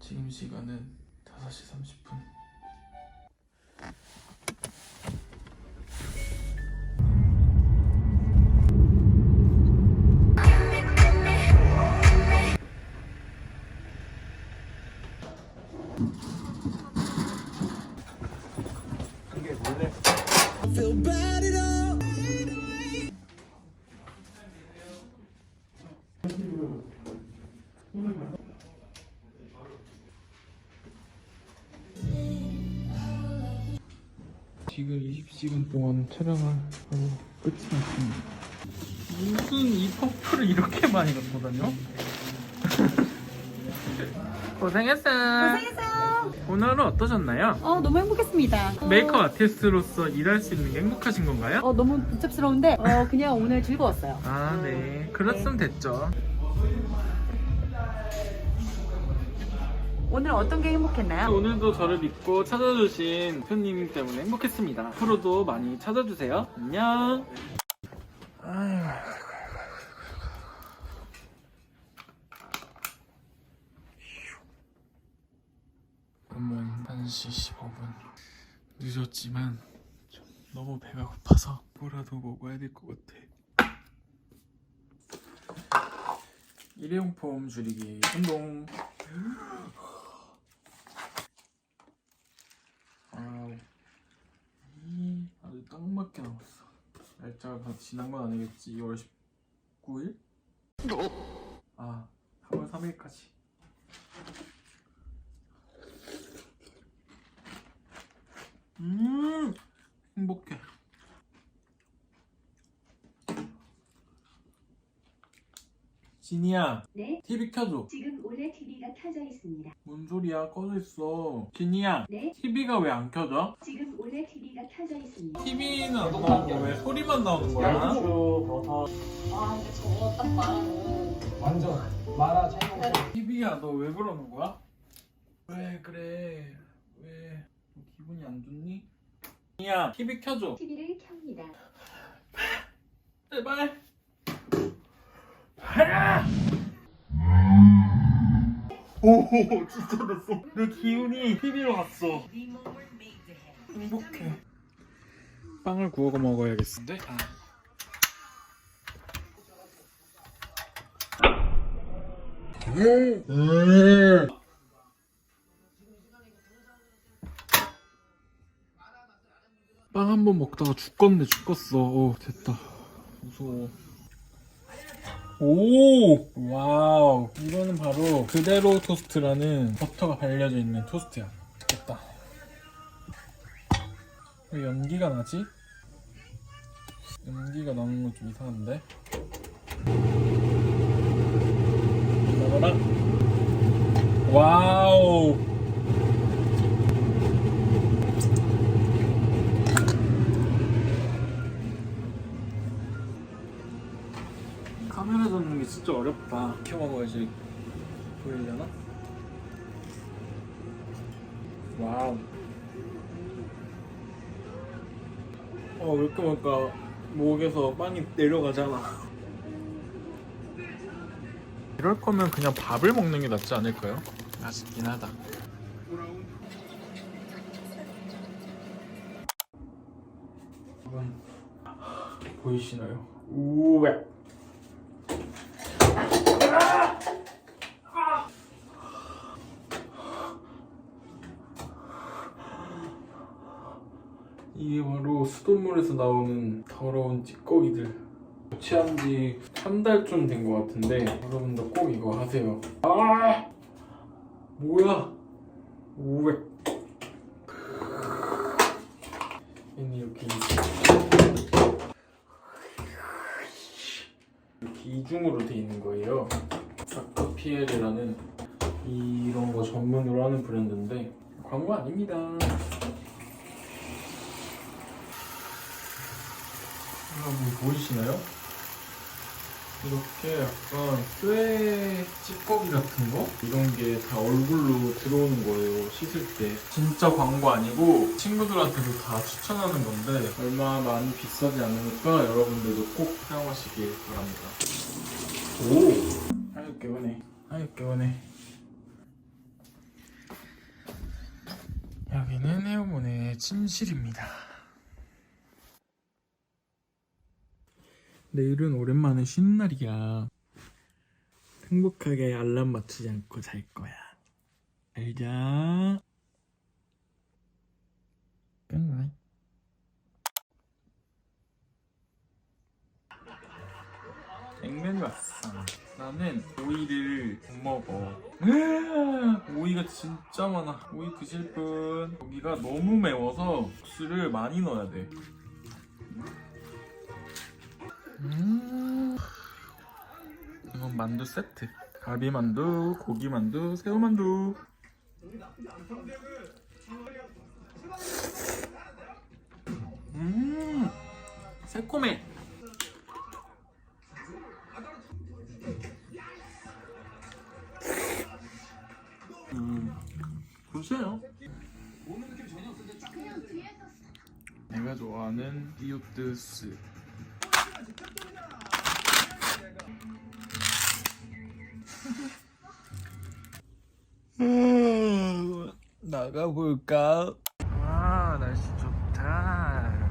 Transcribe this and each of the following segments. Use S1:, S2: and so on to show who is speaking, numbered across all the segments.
S1: 지금 시간은 5시 30분. 지금 20시간 동안 촬영을 하고 끝이 났습니다. 무슨 이 퍼플을 이렇게 많이 갖고 다녀? 고생했어요.
S2: 고생했어요.
S1: 오늘은 어떠셨나요?
S2: 어, 너무 행복했습니다. 어,
S1: 메이크업 아티스트로서 일할 수 있는 게 행복하신 건가요?
S2: 어, 너무 복잡스러운데, 어, 그냥 오늘 즐거웠어요.
S1: 아, 네. 그랬으면 됐죠.
S2: 오늘 어떤 게 행복했나요?
S1: 오늘도 저를 믿고 찾아주신 대표님 때문에 행복했습니다. 앞으로도 많이 찾아주세요. 안녕. 그러면 1시 15분 늦었지만 좀 너무 배가 고파서 뭐라도 먹어야 될 것 같아. 일회용품 줄이기 운동. 아우 이 맞게 남았어. 날짜가 다 지난 건 아니겠지. 2월 19일? 아 3월 3일까지 음 행복해 진이야
S3: 네,
S1: TV 켜줘
S3: 지금 원래 TV가 켜져 있습니다.
S1: 뭔 소리야 꺼져 있어 진이야
S3: 네,
S1: TV가 왜 안 켜져?
S3: 지금 원래 TV가 켜져 있습니다.
S1: TV는 안 나오고 왜 소리만 나오는 거야?
S4: 아 근데 저거 딱 말하고
S5: 완전 마라 촬영
S1: TV야 너 왜 그러는 거야? 왜 그래 왜너 기분이 안 좋니? 야 TV 켜줘
S3: TV를 켭니다.
S1: 제발 오 진짜 됐어. 내 기운이 TV로 갔어. 행복해. 빵을 구워 먹어야겠는데? 아. 빵한 번 먹다가 죽겠네 죽겠어. 오 됐다. 무서워 오! 와우. 이거는 바로 그대로 토스트라는 버터가 발려져 있는 토스트야. 됐다. 왜 연기가 나지? 연기가 나는 건 좀 이상한데? 나가라. 와우 어렵다. 이렇게 먹어야지 보이려나? 와우. 어, 왜 이렇게 먹을까? 목에서 빵이 내려가잖아. 이럴 거면 그냥 밥을 먹는 게 낫지 않을까요? 맛있긴 하다. 보이시나요? 우와. 이게 바로 수돗물에서 나오는 더러운 찌꺼기들. 취한 지 한 달쯤 된 것 같은데 여러분도 꼭 이거 하세요. 아! 뭐야? 500 얘는 이렇게 이렇게 이중으로 돼 있는 거예요. 닥터피엘이라는 이런 거 전문으로 하는 브랜드인데 광고 아닙니다 여러분 보이시나요? 이렇게 약간 쇠 찌꺼기 같은 거? 이런 게 다 얼굴로 들어오는 거예요, 씻을 때. 진짜 광고 아니고 친구들한테도 다 추천하는 건데 얼마 많이 비싸지 않으니까 여러분들도 꼭 사용하시길 바랍니다. 오! 아유, 개운해. 아유, 개운해. 여기는 헤어몬의 침실입니다. 내일은 오랜만에 쉬는 날이야. 행복하게 알람 맞추지 않고 잘 거야. 잘 자. 끝나. 냉면이 왔어. 나는 오이를 못 먹어. 오이가 진짜 많아. 오이 드실 분. 여기가 너무 매워서 국수를 많이 넣어야 돼. 만두 세트. 갈비 만두, 고기 만두, 새우 만두. 음, 새콤해. 음, 보세요. 내가 좋아하는 디오트스. 나가볼까? 아 날씨 좋다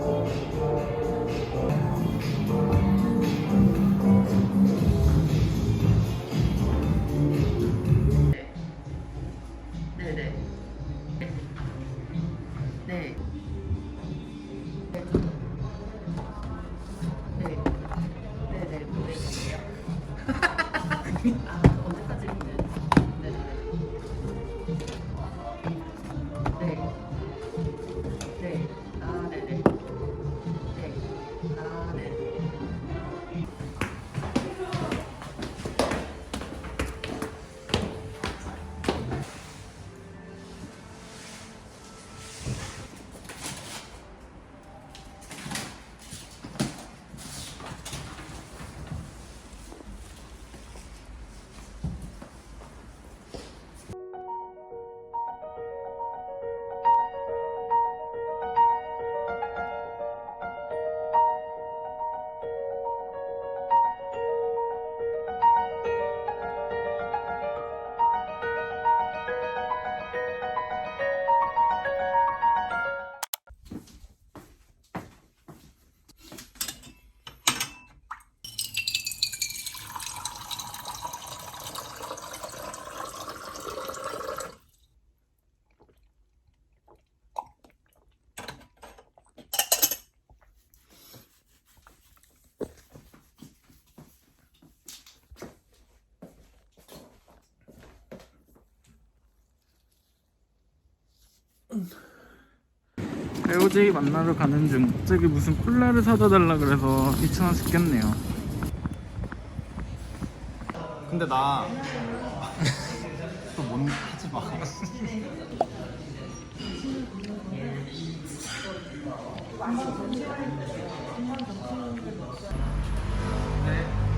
S6: 네
S1: 배우제이 만나러 가는 중. 갑자기 무슨 콜라를 사다 달라 그래서 귀찮아서 겠네요.
S5: 근데 나 또 뭔 하지 마.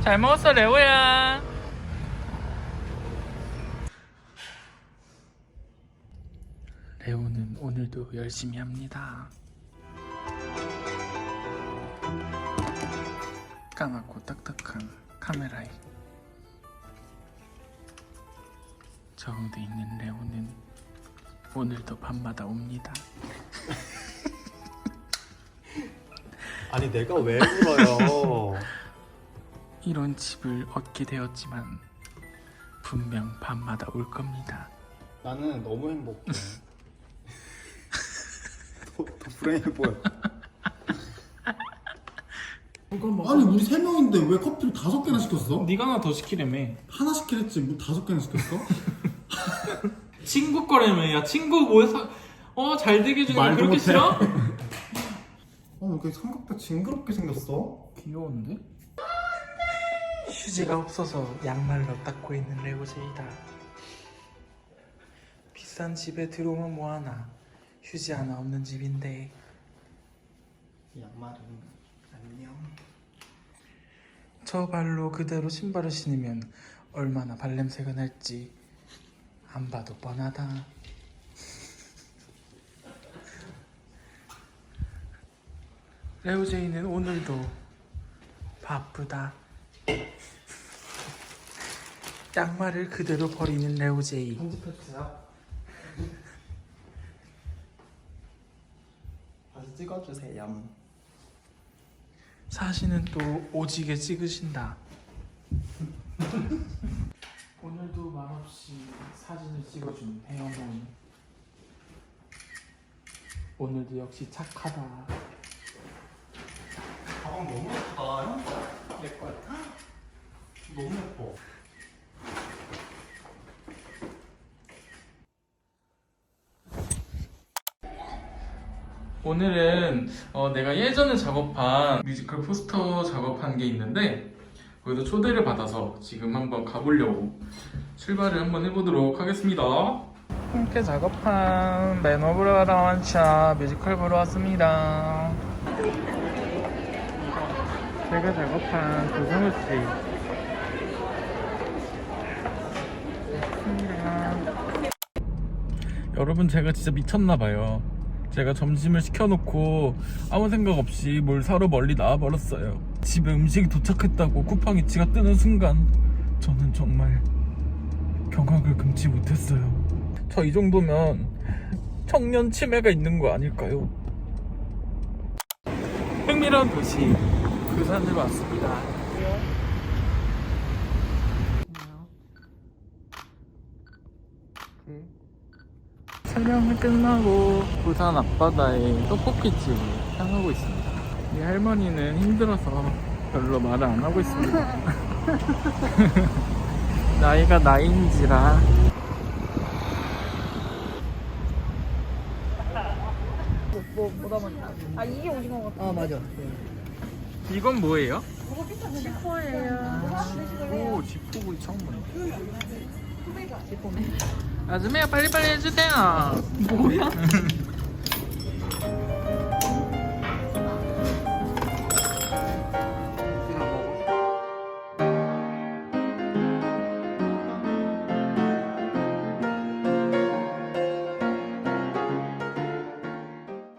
S1: 잘 먹었어 레오야 열심히 합니다 까맣고 딱딱한 카메라에 저 가운데 있는 레오는 오늘도 밤마다 옵니다
S5: 아니 내가 왜 울어요?
S1: 이런 집을 얻게 되었지만 분명 밤마다 올 겁니다
S5: 나는 너무 행복해. 불행해 보여.
S7: 아니 우리 세 명인데 왜 커피를 다섯 개나 시켰어?
S1: 네가 하나 더 시키려며
S7: 하나 시키랬지 뭐 다섯 개나 시켰어?
S1: 친구 거라며 야 친구 뭐어잘 되게 해주는 거
S7: 말도
S1: 그렇게
S7: 못해.
S1: 싫어?
S7: 어, 왜 이렇게 삼각대 징그럽게 생겼어?
S1: 귀여운데? 휴지가 없어서 양말로 닦고 있는 레오제이다 비싼 집에 들어오면 뭐하나 휴지 하나 없는 집인데
S5: 양말은 안녕.
S1: 저 발로 그대로 신발을 신으면 얼마나 발냄새가 날지 안 봐도 뻔하다. 레오제이는 오늘도 바쁘다. 양말을 그대로 버리는 레오제이.
S5: 편집해주세요. 찍어주세요.
S1: 사진은 또 오지게 찍으신다. 오늘도 말없이 사진을 찍어준 혜영은 오늘도 역시 착하다.
S5: 가방 너무 예쁘다. 예뻐. 너무 예뻐.
S1: 오늘은 어, 내가 예전에 작업한 뮤지컬 포스터 작업한 게 있는데 거기서 초대를 받아서 지금 한번 가보려고 출발을 한번 해보도록 하겠습니다. 함께 작업한 맨 오브 더 라완차 뮤지컬 보러 왔습니다. 제가 작업한 조성우 씨. 여러분 제가 진짜 미쳤나봐요. 제가 점심을 시켜놓고 아무 생각 없이 뭘 사러 멀리 나와버렸어요. 집에 음식이 도착했다고 쿠팡 이치가 뜨는 순간 저는 정말 경악을 금치 못했어요. 저 이 정도면 청년 치매가 있는 거 아닐까요? 흥미로운 도시 부산으로 왔습니다. 촬영이 끝나고 부산 앞바다에 떡볶이집을 향하고 있습니다. 이 할머니는 힘들어서 별로 말을 안 하고 있습니다. 나이가 나이인지라 이건 뭐예요? 지포예요. 아줌마야 빨리빨리 해주세요. 뭐야?